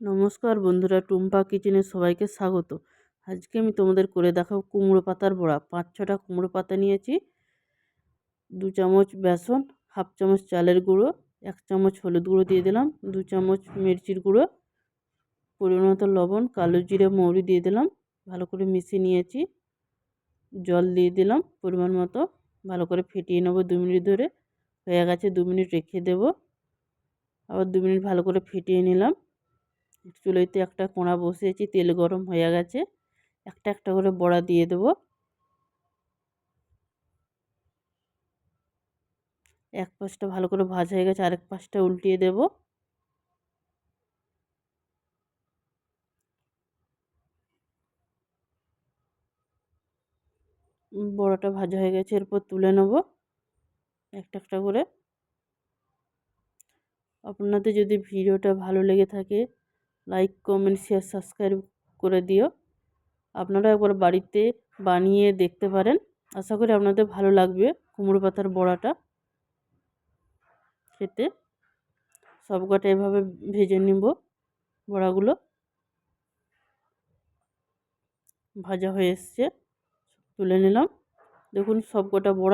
নমস্কার বন্ধুরা, টুম্পা কিচেনে সবাইকে স্বাগত। আজকে আমি তোমাদের করে দেখাবো কুমড়ো পাতার বড়া। পাঁচ, ছটা কুমড়ো পাতা নিয়েছি। দু চামচ বেসন, হাফ চামচ চালের গুঁড়ো, এক চামচ হলুদ গুঁড়ো দিয়ে দিলাম, দু চামচ মির্চির গুঁড়ো, পরিমাণ মতো লবণ, কালো জিরে, মৌরি দিয়ে দিলাম, ভালো করে মিশিয়ে নিয়েছি। জল দিয়ে দিলাম পরিমাণ মতো, ভালো করে ফেটিয়ে নেব দু মিনিট ধরে। হয়ে গেছে দু মিনিট রেখে দেবো। আবার দু মিনিট ভালো করে ফেটিয়ে নিলাম। চুলোতে একটা কোঁড়া বসিয়েছি, তেল গরম হয়ে গেছে। একটা একটা করে বড়া দিয়ে দেব। এক পাশটা ভালো করে ভাজা হয়ে গেছে, আরেক পাশটা উল্টিয়ে দেব। বড়াটা ভাজা হয়ে গেছে, এরপর তুলে নেব একটা একটা করে। আপনাদের যদি ভিডিওটা ভালো লেগে থাকে লাইক কমেন্ট শেয়ার সাবস্ক্রাইব করে দিও। আপনারা একবার বাড়িতে বানিয়ে দেখতে পারেন। আশা করি আপনাদের ভালো লাগবে কুমড়ো পাতার বড়াটা। খেতে। সব কটা এভাবে ভেজে নিব বড়াগুলো। ভাজা হয়ে এসছে, তুলে নিলাম। দেখুন সব কটা বড়া